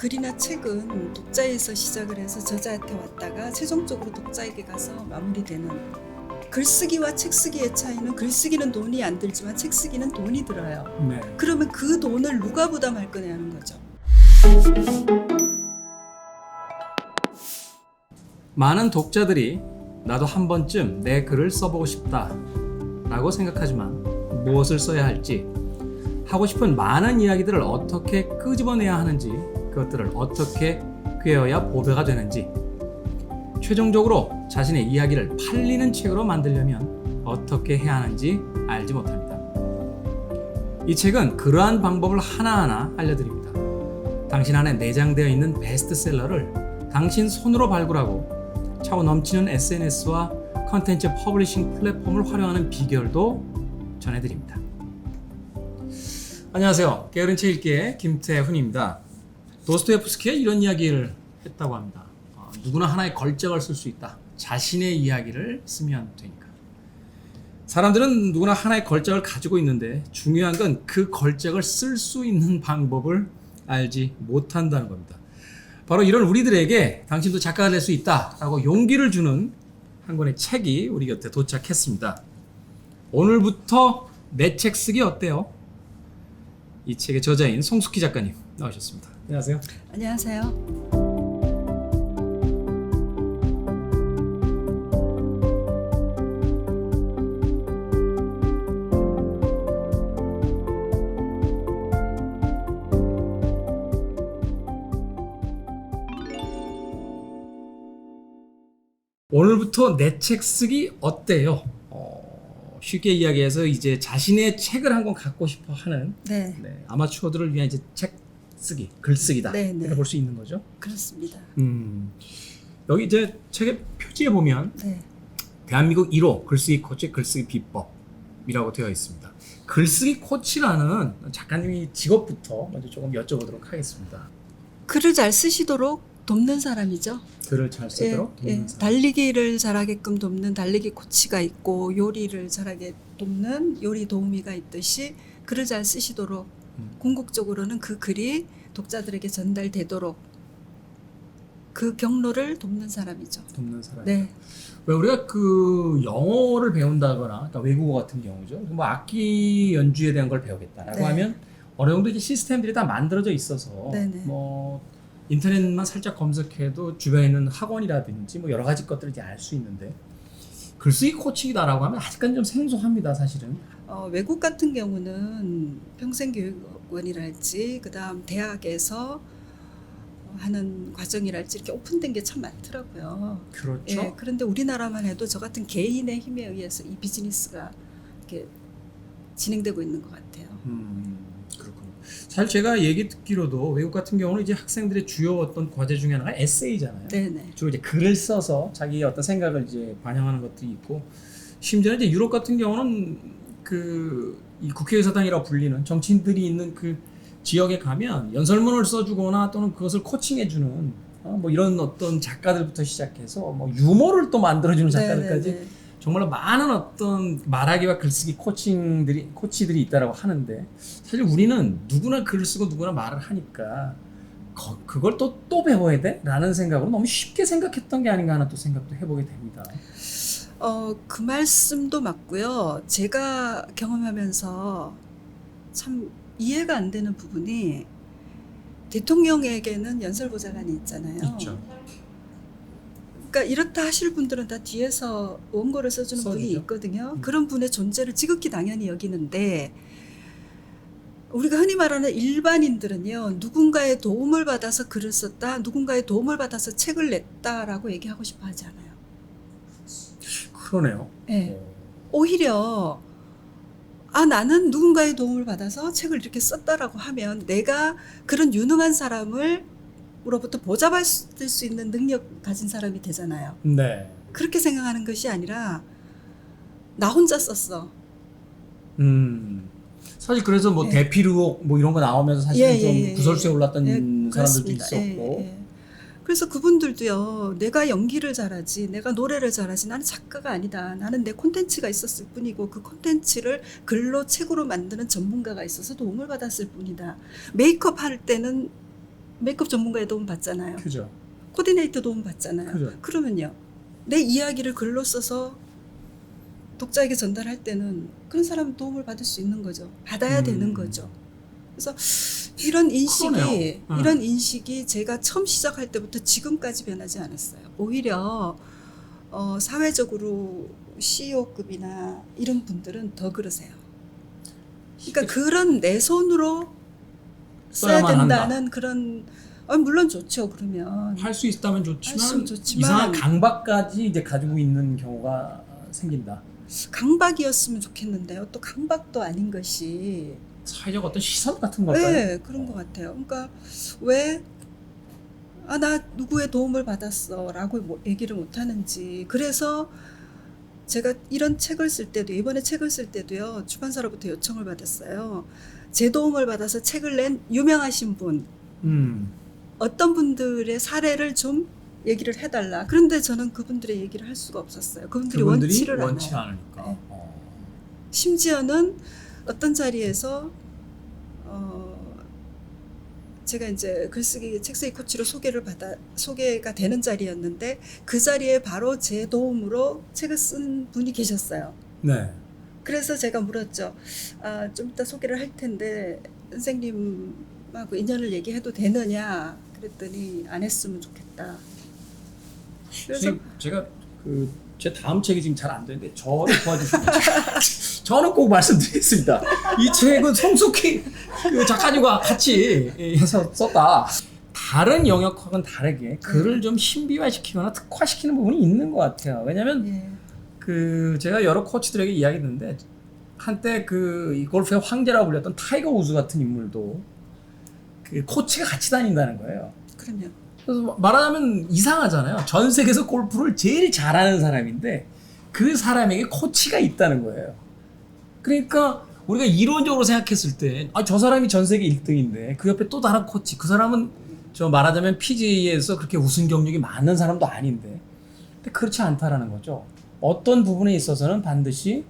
글이나 책은 독자에서 시작을 해서 저자한테 왔다가 최종적으로 독자에게 가서 마무리되는 글쓰기와 책쓰기의 차이는 글쓰기는 돈이 안 들지만 책쓰기는 돈이 들어요. 네. 그러면 그 돈을 누가 부담할 거냐 하는 거죠. 많은 독자들이 나도 한 번쯤 내 글을 써보고 싶다 라고 생각하지만 무엇을 써야 할지 하고 싶은 많은 이야기들을 어떻게 끄집어내야 하는지 그것들을 어떻게 꿰어야 보배가 되는지 최종적으로 자신의 이야기를 팔리는 책으로 만들려면 어떻게 해야 하는지 알지 못합니다. 이 책은 그러한 방법을 하나하나 알려드립니다. 당신 안에 내장되어 있는 베스트셀러를 당신 손으로 발굴하고 차고 넘치는 SNS와 컨텐츠 퍼블리싱 플랫폼을 활용하는 비결도 전해드립니다. 안녕하세요. 게으른 책 읽기의 김태훈입니다. 도스토예프스키의 이런 이야기를 했다고 합니다. 어, 누구나 하나의 걸작을 쓸 수 있다. 자신의 이야기를 쓰면 되니까. 사람들은 누구나 하나의 걸작을 가지고 있는데 중요한 건 그 걸작을 쓸 수 있는 방법을 알지 못한다는 겁니다. 바로 이런 우리들에게 당신도 작가가 될 수 있다라고 용기를 주는 한 권의 책이 우리 곁에 도착했습니다. 오늘부터 내 책 쓰기 어때요? 이 책의 저자인 송숙희 작가님 나오셨습니다. 안녕하세요. 안녕하세요. 오늘부터 내 책 쓰기 어때요? 어, 쉽게 이야기해서 이제 자신의 책을 한 권 갖고 싶어 하는 네, 네, 아마추어들을 위한 이제 책 쓰기, 글쓰기다. 네, 네. 이렇게 볼 수 있는 거죠. 그렇습니다. 음, 여기 이제 책의 표지에 보면 네, 대한민국 1호 글쓰기 코치 글쓰기 비법이라고 되어 있습니다. 글쓰기 코치라는 작가님이 직업부터 먼저 조금 여쭤보도록 하겠습니다. 글을 잘 쓰시도록 돕는 사람이죠. 글을 잘 쓰도록 예, 예. 돕는 사람. 달리기를 잘하게끔 돕는 달리기 코치가 있고 요리를 잘하게 돕는 요리 도우미가 있듯이 글을 잘 쓰시도록 음. 궁극적으로는 그 글이 독자들에게 전달되도록 그 경로를 돕는 사람이죠. 돕는 사람. 네, 왜 우리가 그 영어를 배운다거나 그러니까 외국어 같은 경우죠. 뭐 악기 연주에 대한 걸 배우겠다라고 네. 하면 어느 정도 이제 시스템들이 다 만들어져 있어서 네네. 뭐 인터넷만 살짝 검색해도 주변에 있는 학원이라든지 뭐 여러 가지 것들을 이제 알 수 있는데 글쓰기 코치다라고 하면 아직까지 좀 생소합니다, 사실은. 어, 외국 같은 경우는 평생교육원이랄지 그다음 대학에서 하는 과정이랄지 이렇게 오픈된 게 참 많더라고요. 그렇죠. 예, 그런데 우리나라만 해도 저 같은 개인의 힘에 의해서 이 비즈니스가 이렇게 진행되고 있는 것 같아요. 음, 그렇군요. 사실 제가 얘기 듣기로도 외국 같은 경우는 이제 학생들의 주요 어떤 과제 중에 하나가 에세이잖아요. 네네. 주로 이제 글을 써서 자기의 어떤 생각을 이제 반영하는 것들이 있고 심지어 이제 유럽 같은 경우는 그 이 국회의사당이라고 불리는 정치인들이 있는 그 지역에 가면 연설문을 써주거나 또는 그것을 코칭해주는 어, 뭐 이런 어떤 작가들부터 시작해서 뭐 유머를 또 만들어주는 작가들까지 네네네. 정말로 많은 어떤 말하기와 글쓰기 코칭들이 코치들이 있다라고 하는데 사실 우리는 누구나 글을 쓰고 누구나 말을 하니까 거- 그걸 또또 배워야 돼?라는 생각으로 너무 쉽게 생각했던 게 아닌가 하는 또 생각도 해보게 됩니다. 어, 그 말씀도 맞고요. 제가 경험하면서 참 이해가 안 되는 부분이 대통령에게는 연설 보좌관이 있잖아요. 그러니까 이렇다 하실 분들은 다 뒤에서 원고를 써주는 분이 써주죠. 있거든요. 음. 그런 분의 존재를 지극히 당연히 여기는데 우리가 흔히 말하는 일반인들은요 누군가의 도움을 받아서 글을 썼다, 누군가의 도움을 받아서 책을 냈다라고 얘기하고 싶어 하지 않아요. 그러네요. 예. 어, 오히려 아 나는 누군가의 도움을 받아서 책을 이렇게 썼다라고 하면 내가 그런 유능한 사람을 으로부터 보잡을 수 있는 능력 가진 사람이 되잖아요. 네. 그렇게 생각하는 것이 아니라 나 혼자 썼어. 음. 사실 그래서 뭐 예. 의혹 뭐 이런 거 나오면서 사실 예, 좀 예, 예, 구설수에 올랐던 예, 사람들도 그렇습니다. 있었고. 예, 예. 그래서 그분들도요, 내가 연기를 잘하지, 내가 노래를 잘하지, 나는 작가가 아니다. 나는 내 콘텐츠가 있었을 뿐이고, 그 콘텐츠를 글로 책으로 만드는 전문가가 있어서 도움을 받았을 뿐이다. 메이크업 할 때는 메이크업 전문가의 도움 받잖아요. 그죠. 코디네이터 도움 받잖아요. 그죠. 그러면요. 내 이야기를 글로 써서 독자에게 전달할 때는 그런 사람 도움을 받을 수 있는 거죠. 받아야 음. 되는 거죠. 그래서 이런 인식이. 음. 이런 인식이 제가 처음 시작할 때부터 지금까지 변하지 않았어요. 오히려 어, 사회적으로 CEO급이나 이런 분들은 더 그러세요. 그러니까 그런 내 손으로 써야 써야만 한다. 된다는 그런 아, 물론 좋죠. 그러면 할 수 있다면 좋지만, 좋지만 이상한 강박까지 이제 가지고 있는 경우가 생긴다. 강박이었으면 좋겠는데요. 또 강박도 아닌 것이 사회적 어떤 시선 같은 걸까요? 네 그런 것 같아요. 그러니까 왜 아, 나 누구의 도움을 받았어 라고 뭐 얘기를 못 하는지. 그래서 제가 이런 책을 쓸 때도, 이번에 책을 쓸 때도요, 출판사로부터 요청을 받았어요. 제 도움을 받아서 책을 낸 유명하신 분, 음. 어떤 분들의 사례를 좀 얘기를 해달라. 그런데 저는 그분들의 얘기를 할 수가 없었어요. 그분들이, 그분들이 원치를 원치 않아요. 않으니까. 네. 어. 심지어는 어떤 자리에서 어 제가 이제 글쓰기 책쓰기 코치로 소개를 받아 소개가 되는 자리였는데 그 자리에 바로 제 도움으로 책을 쓴 분이 계셨어요. 네. 그래서 제가 물었죠. 아, 좀 이따 소개를 할 텐데 선생님하고 인연을 얘기해도 되느냐? 그랬더니 안 했으면 좋겠다. 그래서 선생님, 제가 그 제 다음 책이 지금 잘 안 되는데 저를 도와주시면 저는 꼭 말씀드리겠습니다. 이 책은 성숙히 그 작가님과 같이 해서 썼다. 다른 영역하고는 다르게 글을 좀 신비화시키거나 특화시키는 부분이 있는 것 같아요. 왜냐하면 예. 그 제가 여러 코치들에게 이야기 듣는데 한때 그이 골프의 황제라고 불렸던 타이거 우즈 같은 인물도 그 코치가 같이 다닌다는 거예요. 그러면 그래서 말하자면 이상하잖아요. 전 세계에서 골프를 제일 잘하는 사람인데 그 사람에게 코치가 있다는 거예요. 그러니까 우리가 이론적으로 생각했을 때, 아, 저 사람이 전 세계 1등인데 그 옆에 또 다른 코치, 그 사람은 저 말하자면 PGA에서 그렇게 우승 경력이 많은 사람도 아닌데, 근데 그렇지 않다라는 거죠. 어떤 부분에 있어서는 반드시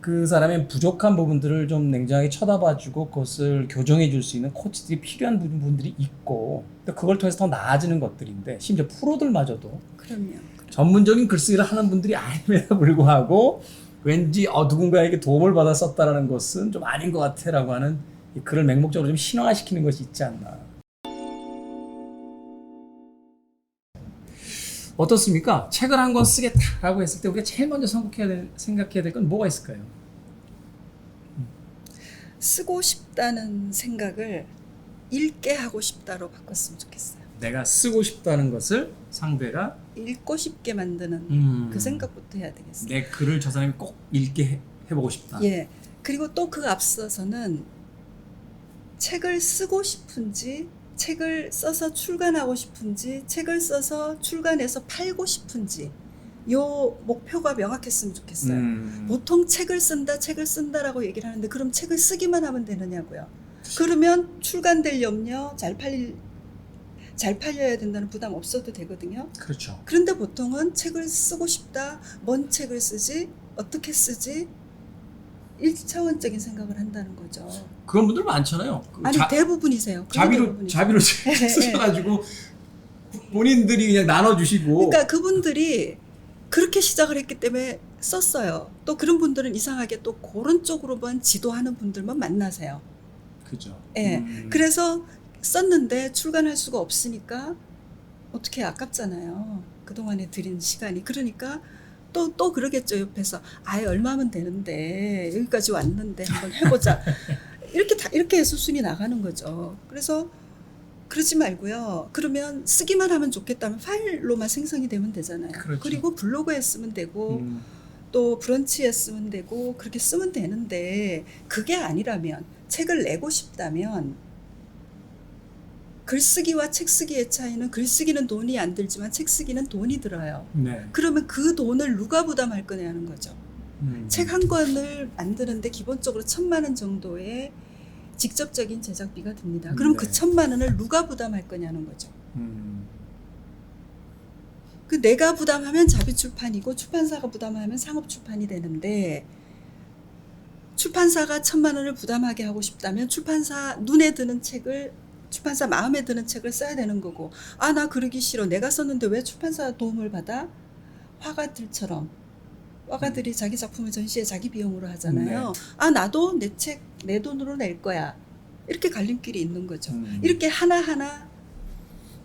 그 사람의 부족한 부분들을 좀 냉정하게 쳐다봐주고 그것을 교정해 줄 수 있는 코치들이 필요한 부분들이 있고. 또 그걸 통해서 더 나아지는 것들인데 심지어 프로들마저도. 그러면 전문적인 글쓰기를 하는 분들이 아님에도 불구하고 왠지 어, 누군가에게 도움을 받아 썼다라는 것은 좀 아닌 것 같아라고 하는 이 글을 맹목적으로 좀 신화시키는 것이 있지 않나. 어떻습니까? 책을 한 권 쓰겠다라고 했을 때 우리가 제일 먼저 생각해야 될, 생각해야 될 건 뭐가 있을까요? 쓰고 싶다는 생각을 읽게 하고 싶다로 바꿨으면 좋겠어요. 내가 쓰고 싶다는 것을 상대가 읽고 싶게 만드는 음, 그 생각부터 해야 되겠어요. 내 글을 저 사람이 꼭 읽게 해, 해보고 싶다. 예. 그리고 또 그 앞서서는 책을 쓰고 싶은지, 책을 써서 출간하고 싶은지, 책을 써서 출간해서 팔고 싶은지, 요 목표가 명확했으면 좋겠어요. 음, 보통 책을 쓴다, 책을 쓴다라고 얘기를 하는데 그럼 책을 쓰기만 하면 되느냐고요. 그러면 출간될 염려, 잘 팔릴 잘 팔려야 된다는 부담 없어도 되거든요. 그렇죠. 그런데 보통은 책을 쓰고 싶다, 뭔 책을 쓰지, 어떻게 쓰지, 일차원적인 생각을 한다는 거죠. 그런 분들 많잖아요. 그 아니 자, 대부분이세요. 자비로 대부분이세요. 자비로 예, 예. 쓰셔가지고 본인들이 그냥 나눠주시고 그러니까 그분들이 그렇게 시작을 했기 때문에 썼어요. 또 그런 분들은 이상하게 또 그런 쪽으로만 지도하는 분들만 만나세요. 그죠. 예. 음, 그래서 썼는데 출간할 수가 없으니까 어떻게 아깝잖아요. 그동안에 들인 시간이. 그러니까 또, 또 그러겠죠, 옆에서. 아예 얼마면 되는데, 여기까지 왔는데 한번 해보자. 이렇게 다, 이렇게 수순이 나가는 거죠. 그래서 그러지 말고요. 그러면 쓰기만 하면 좋겠다면 파일로만 생성이 되면 되잖아요. 그렇죠. 리고 블로그에 쓰면 되고, 음, 또 브런치에 쓰면 되고 그렇게 쓰면 되는데 그게 아니라면 책을 내고 싶다면 글쓰기와 책쓰기의 차이는 글쓰기는 돈이 안 들지만 책쓰기는 돈이 들어요. 네. 그러면 그 돈을 누가 부담할 거냐는 거죠. 음, 책한 권을 만드는데 기본적으로 천만 원 정도의 직접적인 제작비가 듭니다. 그럼 네. 그 천만 원을 누가 부담할 거냐는 거죠. 음, 그 내가 부담하면 자비 출판이고 출판사가 부담하면 상업 출판이 되는데 출판사가 천만 원을 부담하게 하고 싶다면 출판사 눈에 드는 책을 출판사 마음에 드는 책을 써야 되는 거고 아 나 그러기 싫어 내가 썼는데 왜 출판사 도움을 받아 화가들처럼 화가들이 자기 작품을 전시에 자기 비용으로 하잖아요 아 나도 내 책 내 돈으로 낼 거야 이렇게 갈림길이 있는 거죠 음. 이렇게 하나하나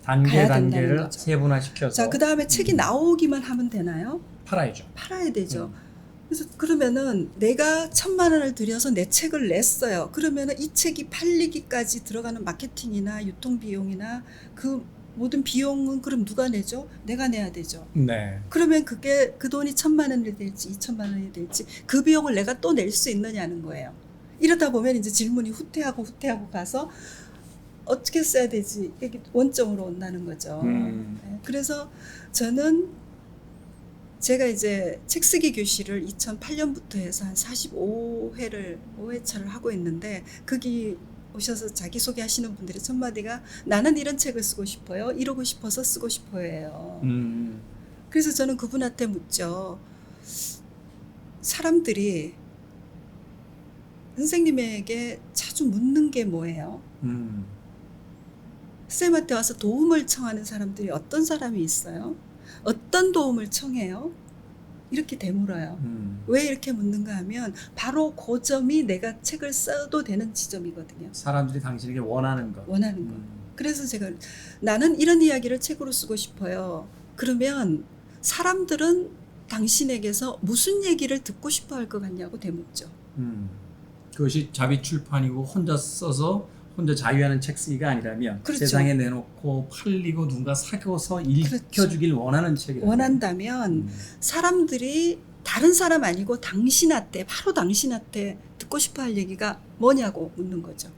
단계 단계를. 세분화시켜서 자 그다음에 책이 음. 나오기만 하면 되나요? 팔아야죠. 팔아야 되죠. 음. 그래서 그러면은 내가 천만 원을 들여서 내 책을 냈어요. 그러면은 이 책이 팔리기까지 들어가는 마케팅이나 유통 비용이나 그 모든 비용은 그럼 누가 내죠? 내가 내야 되죠. 네. 그러면 그게 그 돈이 천만 원이 될지 이천만 원이 될지 그 비용을 내가 또 낼 수 있느냐는 거예요. 이러다 보면 이제 질문이 후퇴하고 후퇴하고 가서 어떻게 써야 되지 이게 원점으로 온다는 거죠. 음. 네, 그래서 저는 제가 이제 책 쓰기 교실을 2008년부터 해서 한 45회를 5회차를 하고 있는데 거기 오셔서 자기 소개 하시는 분들이 첫 마디가 나는 이런 책을 쓰고 싶어요. 이러고 싶어서 쓰고 싶어요. 음. 그래서 저는 그분한테 묻죠. 사람들이 선생님에게 자주 묻는 게 뭐예요? 음. 쌤한테 와서 도움을 청하는 사람들이 어떤 사람이 있어요? 어떤 도움을 청해요? 이렇게 되물어요. 음. 왜 이렇게 묻는가 하면 바로 그 점이 내가 책을 써도 되는 지점이거든요. 사람들이 당신에게 원하는 것. 원하는 거. 음. 그래서 제가 나는 이런 이야기를 책으로 쓰고 싶어요. 그러면 사람들은 당신에게서 무슨 얘기를 듣고 싶어 할 것 같냐고 되묻죠. 음. 그것이 자비 출판이고 혼자 써서 혼자 자유하는 책 쓰기가 아니라면 그렇죠. 세상에 내놓고 팔리고 누군가 사고서 읽혀주길 그렇죠. 원하는 책이다. 원한다면 음. 사람들이 다른 사람 아니고 당신한테 바로 당신한테 듣고 싶어 할 얘기가 뭐냐고 묻는 거죠.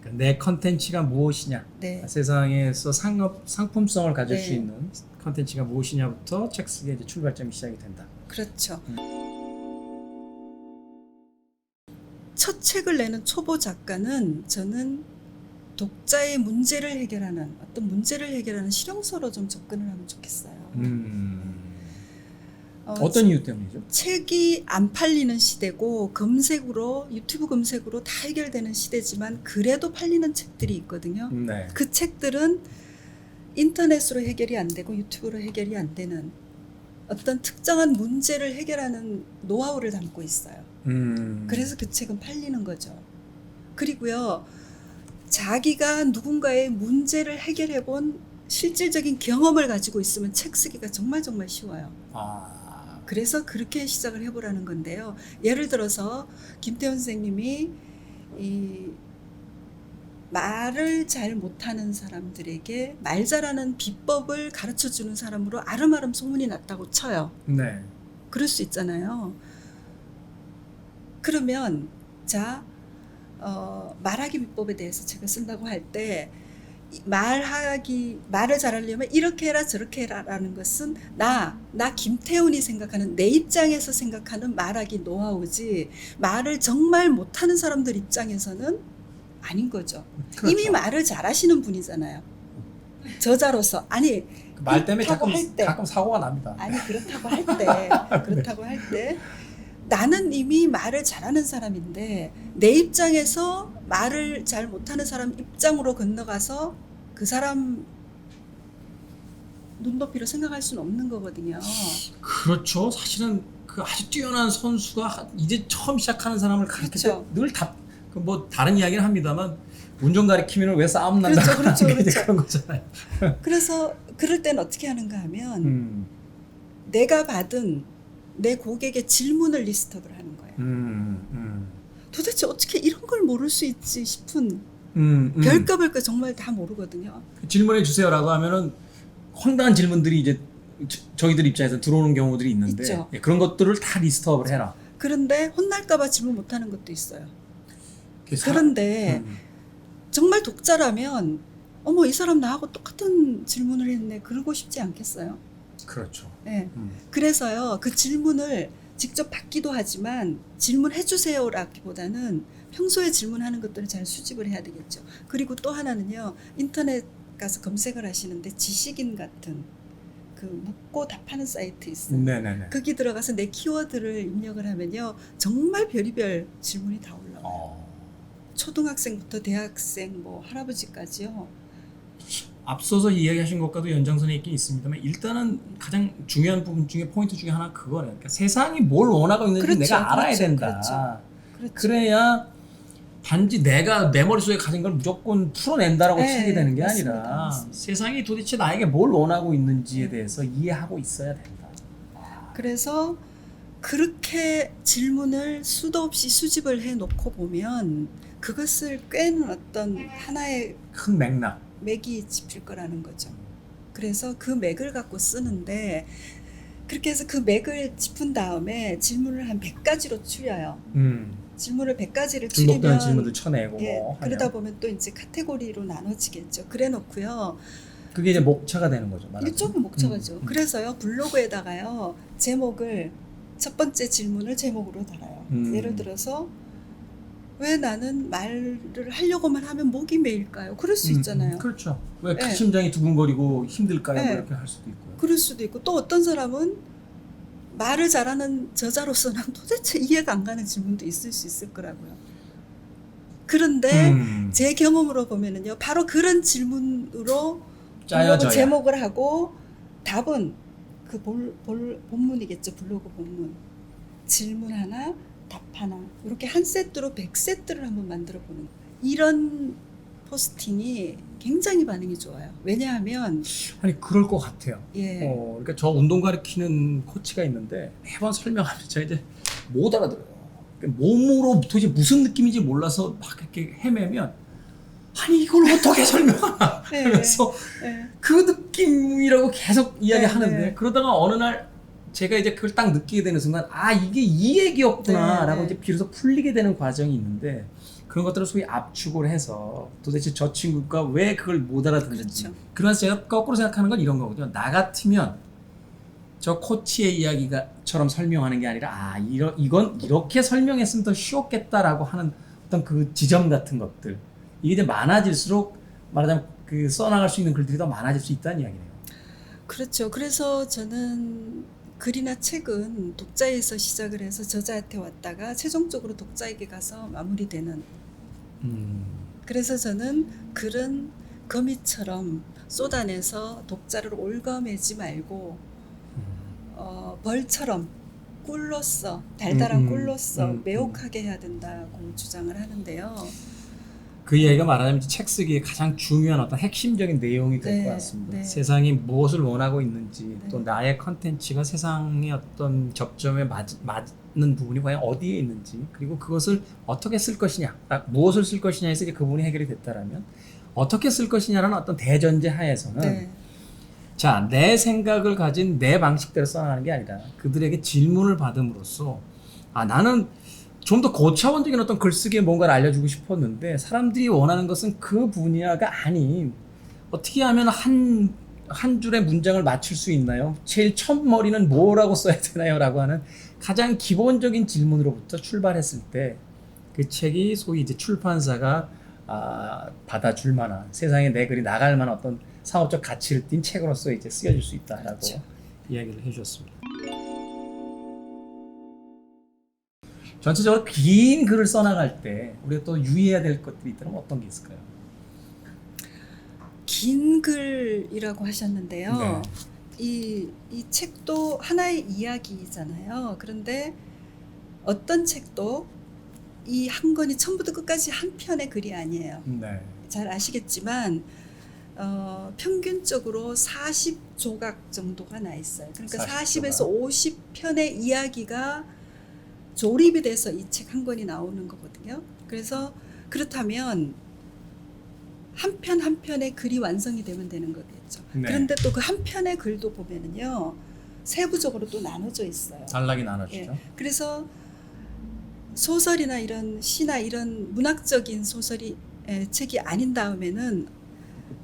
그러니까 내 컨텐츠가 무엇이냐, 네. 세상에서 상업 상품성을 가질 네. 수 있는 컨텐츠가 무엇이냐부터 책 쓰기의 출발점이 시작이 된다. 그렇죠. 음. 첫 책을 내는 초보 작가는 저는 독자의 문제를 해결하는 어떤 문제를 해결하는 실용서로 좀 접근을 하면 좋겠어요. 음. 어, 어떤 이유 때문이죠? 책이 안 팔리는 시대고 검색으로 유튜브 검색으로 다 해결되는 시대지만 그래도 팔리는 책들이 있거든요. 네. 그 책들은 인터넷으로 해결이 안 되고 유튜브로 해결이 안 되는 어떤 특정한 문제를 해결하는 노하우를 담고 있어요. 음. 그래서 그 책은 팔리는 거죠. 그리고요, 자기가 누군가의 문제를 해결해 본 실질적인 경험을 가지고 있으면 책 쓰기가 정말 정말 쉬워요. 아. 그래서 그렇게 시작을 해보라는 건데요. 예를 들어서 김태훈 선생님이 이 말을 잘 못하는 사람들에게 말 잘하는 비법을 가르쳐 주는 사람으로 아름아름 소문이 났다고 쳐요. 네. 그럴 수 있잖아요. 그러면 자 어, 말하기 비법에 대해서 제가 쓴다고 할 때 말하기 말을 잘하려면 이렇게 해라 저렇게 해라라는 것은 나나 김태훈이 생각하는 내 입장에서 생각하는 말하기 노하우지 말을 정말 못하는 사람들 입장에서는 아닌 거죠. 그렇죠. 이미 말을 잘하시는 분이잖아요. 저자로서 아니 그말 때문에 그렇다고 가끔 할 때. 가끔 사고가 납니다. 아니 그렇다고 할 때 그렇다고 할때 나는 이미 말을 잘하는 사람인데 내 입장에서 말을 잘 못하는 사람 입장으로 건너가서 그 사람 눈높이로 생각할 수는 없는 거거든요. 그렇죠. 사실은 그 아주 뛰어난 선수가 이제 처음 시작하는 사람을 가르칠 그렇죠. 때늘다 뭐 다른 이야기를 합니다만 운전 가리키면 왜 싸움 난다 그렇죠, 그렇죠, 그렇죠. 그런 거잖아요. 그래서 그럴 땐 어떻게 하는가 하면 음, 내가 받은 내 고객의 질문을 리스트업을 하는 거예요. 음, 음, 도대체 어떻게 이런 걸 모를 수 있지 싶은 음, 음. 별까 별까 정말 다 모르거든요. 질문해 주세요라고 하면은 황당한 질문들이 이제 저- 저희들 입장에서 들어오는 경우들이 있는데. 예, 그런 것들을 다 리스트업을 해라. 그런데 혼날까봐 질문 못하는 것도 있어요. 그런데 음, 정말 독자라면 어머 이 사람 나하고 똑같은 질문을 했네 그러고 싶지 않겠어요. 그렇죠. 네. 음, 그래서요 그 질문을 직접 받기도 하지만 질문해 주세요라기보다는 평소에 질문하는 것들을 잘 수집을 해야 되겠죠. 그리고 또 하나는요 인터넷 가서 검색을 하시는데 지식인 같은 그 묻고 답하는 사이트 있어요. 네네네. 거기 들어가서 내 키워드를 입력을 하면요 정말 별의별 질문이 다 올라와요. 어, 초등학생부터 대학생 뭐 할아버지까지요. 앞서서 이야기하신 것과도 연장선에 있긴 있습니다만 일단은 가장 중요한 부분 중에 포인트 중에 하나 그거네요. 그러니까 세상이 뭘 원하고 있는지 그렇죠, 내가 알아야 그렇죠, 된다. 그렇죠. 그래야 단지 내가 내 머릿속에 가진 걸 무조건 풀어낸다라고 네, 치게 되는 게 맞습니다, 아니라 맞습니다. 세상이 도대체 나에게 뭘 원하고 있는지에 네. 대해서 이해하고 있어야 된다. 그래서 그렇게 질문을 수도 없이 수집을 해 놓고 보면 그것을 꿰는 어떤 하나의 큰 맥락. 맥이 짚일 거라는 거죠. 그래서 그 맥을 갖고 쓰는데 그렇게 해서 그 맥을 짚은 다음에 질문을 한 100가지로 추려요. 음. 질문을 100가지를 중복되는 추리면 질문들 쳐내고 예, 뭐 그러다. 보면 또 이제 카테고리로 나눠지겠죠. 그래 놓고요. 그게 이제 목차가 되는 거죠. 이게 말하자면. 조금 목차가죠. 음, 음. 그래서요 블로그에다가요 제목을 첫 번째 질문을 제목으로 달아요. 음. 예를 들어서 왜 나는 말을 하려고만 하면 목이 메일까요? 그럴 수 음, 있잖아요. 음, 그렇죠. 왜 네. 심장이 두근거리고 힘들까요? 뭐 네. 이렇게 할 수도 있고요. 그럴 수도 있고 또 어떤 사람은 말을 잘하는 저자로서는 도대체 이해가 안 가는 질문도 있을 수 있을 거라고요. 그런데 음. 제 경험으로 보면은요, 바로 그런 질문으로 짜여져야. 제목을 하고 답은 그 볼, 볼, 본문이겠죠, 블로그 본문. 질문 하나, 답 하나. 이렇게 한 세트로 100세트를 한번 만들어 보는 거예요. 이런 포스팅이 굉장히 반응이 좋아요. 왜냐하면, 아니 그럴 것 같아요. 예. 어, 그러니까 저 운동 가르치는 코치가 있는데 매번 설명하면 제가 이제 못 알아들어요. 그러니까 몸으로 도대체 무슨 느낌인지 몰라서 막 이렇게 헤매면 아니 이걸 어떻게 설명하나 네, 그래서 예. 그 느낌이라고 계속 이야기하는데 네. 그러다가 어느 날 제가 이제 그걸 딱 느끼게 되는 순간 아 이게 이 얘기였구나라고 네, 네. 이제 비로소 풀리게 되는 과정이 있는데 그런 것들을 소위 압축을 해서 도대체 저 친구가 왜 그걸 못 알아듣는지 그렇죠. 그래서 제가 거꾸로 생각하는 건 이런 거거든요. 나 같으면 저 코치의 이야기가처럼 설명하는 게 아니라 아 이러, 이건 이렇게 설명했으면 더 쉬웠겠다라고 하는 어떤 그 지점 같은 것들 이게 이제 많아질수록 말하자면 그 써나갈 수 있는 글들이 더 많아질 수 있다는 이야기네요. 그렇죠. 그래서 저는 글이나 책은 독자에서 시작을 해서 저자한테 왔다가 최종적으로 독자에게 가서 마무리되는 음. 그래서 저는 글은 거미처럼 쏟아내서 독자를 올가매지 말고 음. 어, 벌처럼 꿀로써 달달한 음, 음, 꿀로써 음, 매혹하게 해야 된다고 주장을 하는데요. 그 이야기가 말하자면 책 쓰기에 가장 중요한 어떤 핵심적인 내용이 될 네, 것 같습니다. 네. 세상이 무엇을 원하고 있는지 네. 또 나의 컨텐츠가 세상의 어떤 접점에 맞, 맞는 부분이 과연 어디에 있는지 그리고 그것을 어떻게 쓸 것이냐 아, 무엇을 쓸 것이냐에서 이제 그 부분이 해결이 됐다라면 어떻게 쓸 것이냐라는 어떤 대전제 하에서는 네. 자, 내 생각을 가진 내 방식대로 써나가는 게 아니라 그들에게 질문을 받음으로써 아, 나는 좀 더 고차원적인 어떤 글쓰기에 뭔가를 알려주고 싶었는데 사람들이 원하는 것은 그 분야가 아닌 어떻게 하면 한, 한 줄의 문장을 맞출 수 있나요? 제일 첫 머리는 뭐라고 써야 되나요? 라고 하는 가장 기본적인 질문으로부터 출발했을 때 그 책이 소위 이제 출판사가 아, 받아줄 만한 세상에 내 글이 나갈 만한 어떤 상업적 가치를 띈 책으로서 이제 쓰여질 수 있다라고 그렇죠. 이야기를 해주셨습니다. 전체적으로 긴 글을 써나갈 때 우리가 또 유의해야 될 것들이 있다면 어떤 게 있을까요? 긴 글이라고 하셨는데요. 네. 이, 이 책도 하나의 이야기잖아요. 그런데 어떤 책도 이 한 권이 처음부터 끝까지 한 편의 글이 아니에요. 네. 잘 아시겠지만 어, 평균적으로 40조각 정도가 나 있어요. 그러니까 40 40에서 50편의 이야기가 조립이 돼서 이 책 한 권이 나오는 거거든요. 그래서 그렇다면 한 편 한 편의 글이 완성이 되면 되는 거겠죠. 네. 그런데 또 그 한 편의 글도 보면은요 세부적으로 또 나눠져 있어요. 단락이 나눠지죠. 그래서 소설이나 이런 시나 이런 문학적인 소설이 에, 책이 아닌 다음에는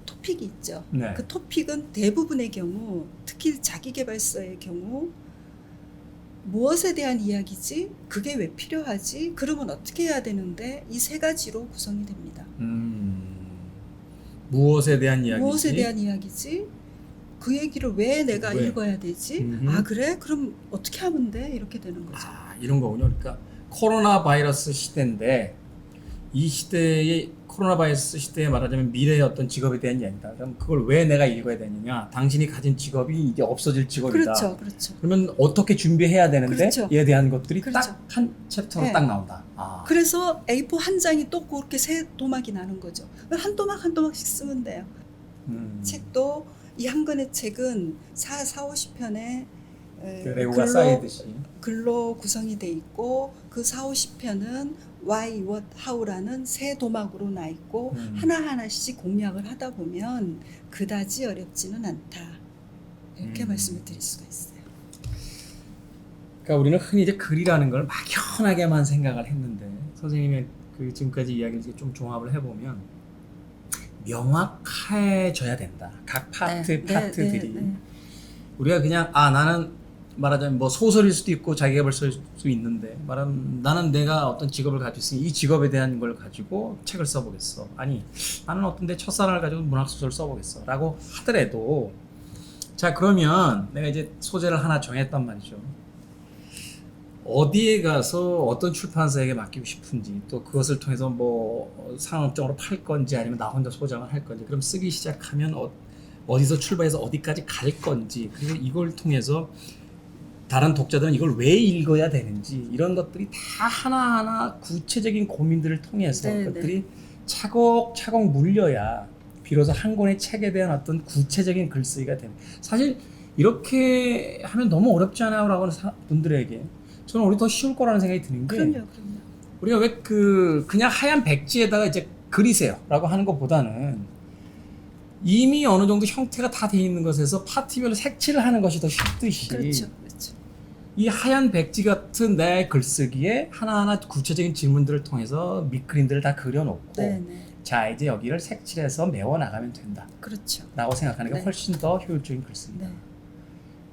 토픽이 있죠. 네. 그 토픽은 대부분의 경우, 특히 자기개발서의 경우 무엇에 대한 이야기지? 그게 왜 필요하지? 그러면 어떻게 해야 되는데 이 세 가지로 구성이 됩니다. 음, 무엇에 대한 이야기지? 무엇에 대한 이야기지? 그 얘기를 왜 내가 왜? 읽어야 되지? 음흠. 아 그래? 그럼 어떻게 하면 돼? 이렇게 되는 거죠. 아, 이런 거군요. 그러니까 코로나 바이러스 시대인데 이 시대의 코로나 바이러스 시대에 말하자면 미래의 어떤 직업에 대한 이야기다. 그럼 그걸 왜 내가 읽어야 되느냐? 당신이 가진 직업이 이제 없어질 직업이다. 그렇죠, 그렇죠. 그러면 어떻게 준비해야 되는데 그렇죠. 이에 대한 것들이 그렇죠. 딱한 챕터로 네. 딱 나온다. 아. 그래서 A4 한 장이 또 그렇게 세 도막이 나는 거죠. 한 도막 한 도막씩 쓰면 돼요. 음. 책도 이 한 권의 책은 4, 4 50편에 그 레고가 쌓이듯이. 글로 구성이 돼 있고 그 4, 50편은 why, what, how라는 세 도막으로 나 있고 음. 하나하나씩 공략을 하다 보면 그다지 어렵지는 않다. 이렇게 음. 말씀을 드릴 수가 있어요. 그러니까 우리는 흔히 이제 글이라는 걸 막연하게만 생각을 했는데 선생님의 그 지금까지 이야기를 좀 종합을 해보면 명확해져야 된다. 각 파트 네, 네, 파트들이 네, 네. 우리가 그냥 아 나는 말하자면 뭐 소설일 수도 있고 자기계발 쓸수 있는데 말하면 나는 내가 어떤 직업을 가지고 있으니 이 직업에 대한 걸 가지고 책을 써보겠어. 아니 나는 어떤 데 첫사랑을 가지고 문학 소설을 써보겠어 라고 하더라도 자 그러면 내가 이제 소재를 하나 정했단 말이죠. 어디에 가서 어떤 출판사에게 맡기고 싶은지 또 그것을 통해서 뭐 상업적으로 팔 건지 아니면 나 혼자 소장을 할 건지 그럼 쓰기 시작하면 어, 어디서 출발해서 어디까지 갈 건지 그리고 이걸 통해서 다른 독자들은 이걸 왜 읽어야 되는지 이런 것들이 다 하나하나 구체적인 고민들을 통해서 네, 그것들이 차곡차곡 물려야 비로소 한 권의 책에 대한 어떤 구체적인 글쓰기가 되는 사실 이렇게 하면 너무 어렵지 않아요? 라고 하는 사- 분들에게 저는 우리 더 쉬울 거라는 생각이 드는 게 그럼요, 그럼요. 우리가 왜 그 그냥 하얀 백지에다가 이제 그리세요라고 하는 것보다는 이미 어느 정도 형태가 다 돼 있는 것에서 파티별로 색칠을 하는 것이 더 쉽듯이 그렇죠. 이 하얀 백지 같은 내 글쓰기에 하나하나 구체적인 질문들을 통해서 밑그림들을 다 그려놓고 네, 네, 자 이제 여기를 색칠해서 메워 나가면 된다라고 그렇죠. 생각하는 게 네. 훨씬 더 효율적인 글쓰기다. 네,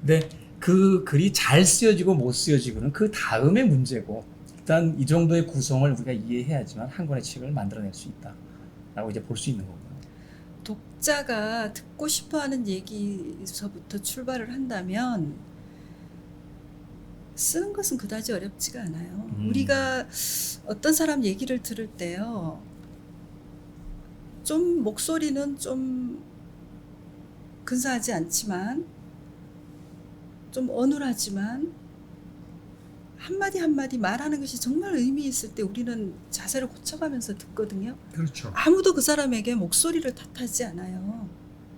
근데 그 글이 잘 쓰여지고 못 쓰여지고는 그 다음의 문제고 일단 이 정도의 구성을 우리가 이해해야지만 한 권의 책을 만들어낼 수 있다라고 이제 볼 수 있는 거고요. 독자가 듣고 싶어하는 얘기에서부터 출발을 한다면 쓰는 것은 그다지 어렵지가 않아요. 음. 우리가 어떤 사람 얘기를 들을 때요, 좀 목소리는 좀 근사하지 않지만, 좀 어눌하지만, 한마디 한마디 말하는 것이 정말 의미 있을 때 우리는 자세를 고쳐가면서 듣거든요. 그렇죠. 아무도 그 사람에게 목소리를 탓하지 않아요.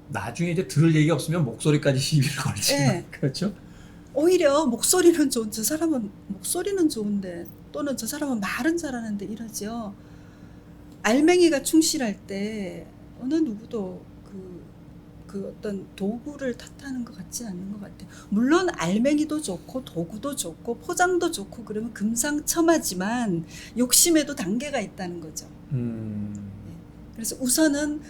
나중에 이제 들을 얘기 없으면 목소리까지 시비를 걸지만 네. 그렇죠. 오히려 목소리는 좋은 저 사람은 목소리는 좋은데 또는 저 사람은 말은 잘하는데 이러죠. 알맹이가 충실할 때 어느 누구도 그, 그 어떤 도구를 탓하는 것 같지 않는 것 같아요. 물론 알맹이도 좋고 도구도 좋고 포장도 좋고 그러면 금상첨화지만 욕심에도 단계가 있다는 거죠. 음. 그래서 우선은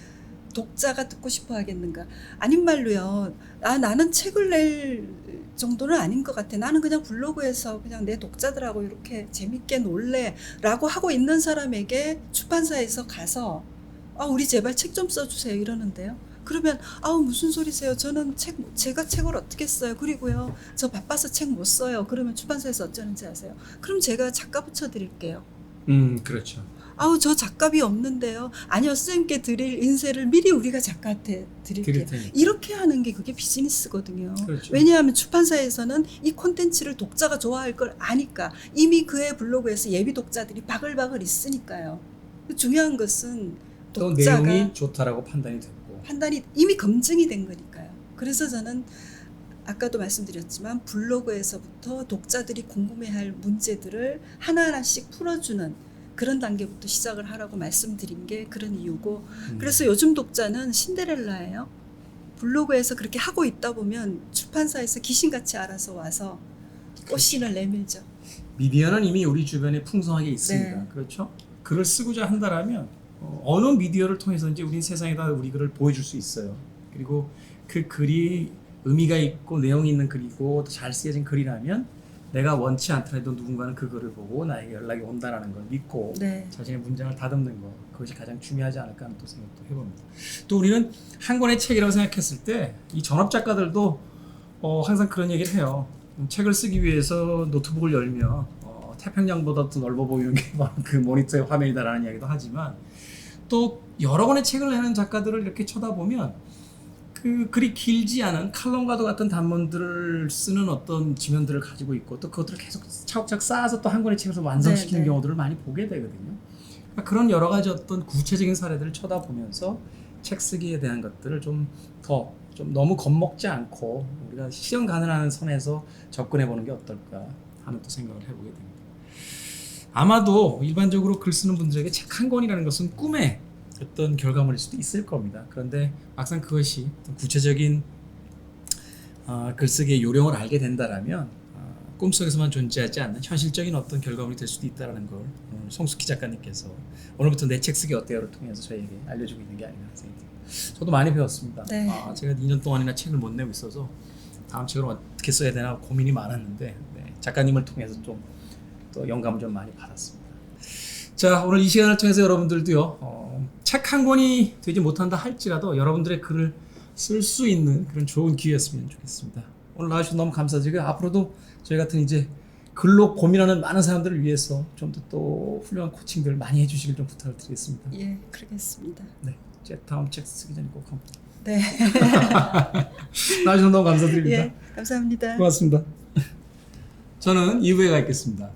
독자가 듣고 싶어 하겠는가? 아닌 말로요. 아, 나는 책을 낼 정도는 아닌 것 같아. 나는 그냥 블로그에서 그냥 내 독자들하고 이렇게 재밌게 놀래. 라고 하고 있는 사람에게 출판사에서 가서, 아, 우리 제발 책 좀 써주세요. 이러는데요. 그러면, 아우, 무슨 소리세요? 저는 책, 제가 책을 어떻게 써요? 그리고요, 저 바빠서 책 못 써요. 그러면 출판사에서 어쩌는지 아세요? 그럼 제가 작가 붙여드릴게요. 음, 그렇죠. 아우 저 작가비 없는데요. 아니요 선생님께 드릴 인쇄를 미리 우리가 작가한테 드릴게요. 드릴. 이렇게 하는 게 그게 비즈니스거든요. 그렇죠. 왜냐하면 출판사에서는 이 콘텐츠를 독자가 좋아할 걸 아니까 이미 그의 블로그에서 예비 독자들이 바글바글 있으니까요. 중요한 것은 또 독자가 내용이 좋다라고 판단이 됐고. 판단이 이미 검증이 된 거니까요. 그래서 저는 아까도 말씀드렸지만 블로그에서부터 독자들이 궁금해할 문제들을 하나하나씩 풀어주는 그런 단계부터 시작을 하라고 말씀드린 게 그런 이유고 음. 그래서 요즘 독자는 신데렐라예요. 블로그에서 그렇게 하고 있다 보면 출판사에서 귀신같이 알아서 와서 꽃신을 내밀죠. 미디어는 이미 우리 주변에 풍성하게 있습니다. 네. 그렇죠? 글을 쓰고자 한다라면 어, 어느 미디어를 통해서든지 우리 세상에다 우리 글을 보여줄 수 있어요. 그리고 그 글이 의미가 있고 내용이 있는 글이고 잘 쓰여진 글이라면 내가 원치 않더라도 누군가는 그 글을 보고 나에게 연락이 온다라는 걸 믿고 네. 자신의 문장을 다듬는 것 그것이 가장 중요하지 않을까 하는 또 생각도 해봅니다. 또 우리는 한 권의 책이라고 생각했을 때 이 전업 작가들도 어, 항상 그런 얘기를 해요. 음, 책을 쓰기 위해서 노트북을 열며 어, 태평양보다 더 넓어 보이는 게 그 모니터의 화면이다라는 이야기도 하지만 또 여러 권의 책을 내는 작가들을 이렇게 쳐다보면 그 글이 길지 않은 칼럼과도 같은 단문들을 쓰는 어떤 지면들을 가지고 있고 또 그것들을 계속 차곡차곡 쌓아서 또 한 권의 책에서 완성시키는 네, 네. 경우들을 많이 보게 되거든요. 그러니까 그런 여러 가지 어떤 구체적인 사례들을 쳐다보면서 책 쓰기에 대한 것들을 좀 더좀 너무 겁먹지 않고 우리가 실현 가능한 선에서 접근해 보는 게 어떨까 하는 또 생각을 해보게 됩니다. 아마도 일반적으로 글 쓰는 분들에게 책 한 권이라는 것은 꿈의 어떤 결과물일 수도 있을 겁니다. 그런데 막상 그것이 구체적인 어, 글쓰기의 요령을 알게 된다라면 어, 꿈속에서만 존재하지 않는 현실적인 어떤 결과물이 될 수도 있다라는 걸 오늘 송숙희 작가님께서 오늘부터 내 책 쓰기 어때요를 통해서 저에게 알려주고 있는 게 아닌가 생각이. 저도 많이 배웠습니다. 네. 아, 제가 2년 동안이나 책을 못 내고 있어서 다음 책을 어떻게 써야 되나 고민이 많았는데 네, 작가님을 통해서 좀 또 영감을 좀 많이 받았습니다. 자 오늘 이 시간을 통해서 여러분들도요 어, 책 한 권이 되지 못한다 할지라도 여러분들의 글을 쓸 수 있는 그런 좋은 기회였으면 좋겠습니다. 오늘 나와주셔서 너무 감사드리고요. 앞으로도 저희 같은 이제 글로 고민하는 많은 사람들을 위해서 좀 더 또 훌륭한 코칭들 많이 해주시길 좀 부탁을 드리겠습니다. 예, 그러겠습니다. 네, 제 다음 책 쓰기 전에 꼭 한번 네. 나와주셔서 너무 감사드립니다. 예, 감사합니다. 고맙습니다. 저는 2부에 가 있겠습니다.